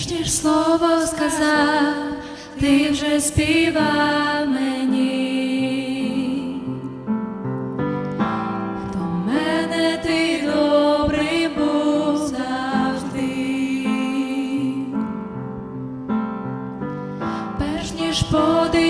Перш ніж слово сказав, ти вже співав мені. До мене ти добрий був завжди. Ніж подих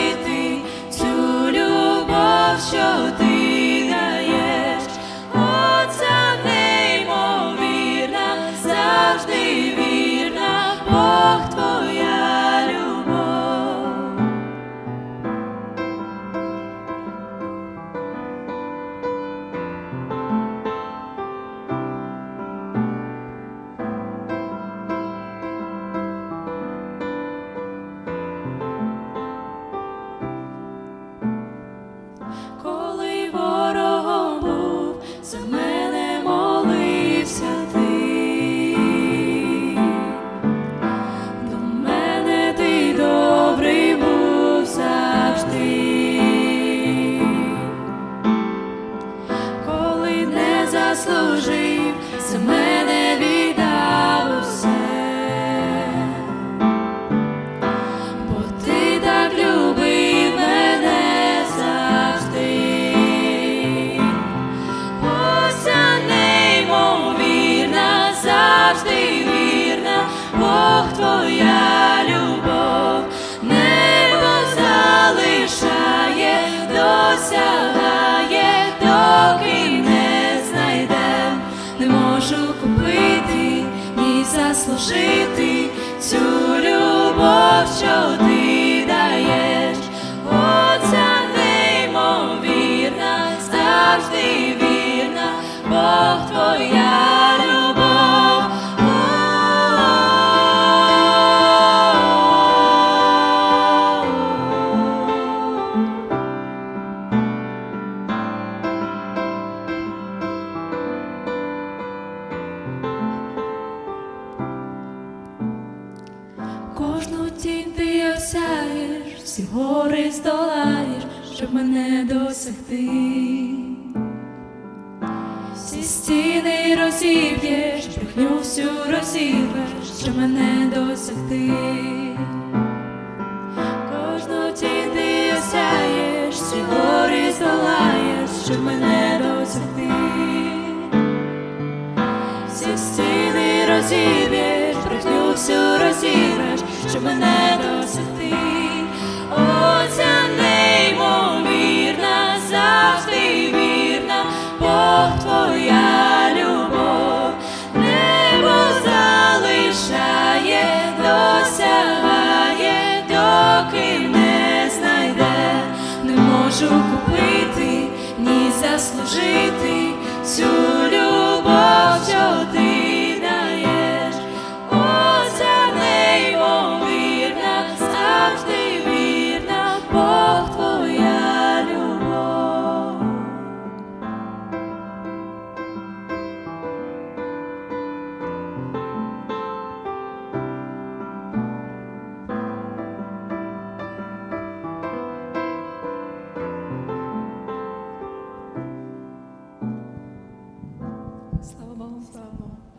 що ти даєш. Оця неймовірна, завжди вірна, Бог твоя всі гори здолаєш, щоб мене досягти. Всі стіни розіб'єш, брехню всю розірвеш, щоб мене досягти. Кожну тінь ти осяєш, всі гори здолаєш, щоб мене досягти. Всі стіни розіб'єш, брехню всю розірвеш, щоб мене досягти. можу купити, ні заслужити цю. 知道吗？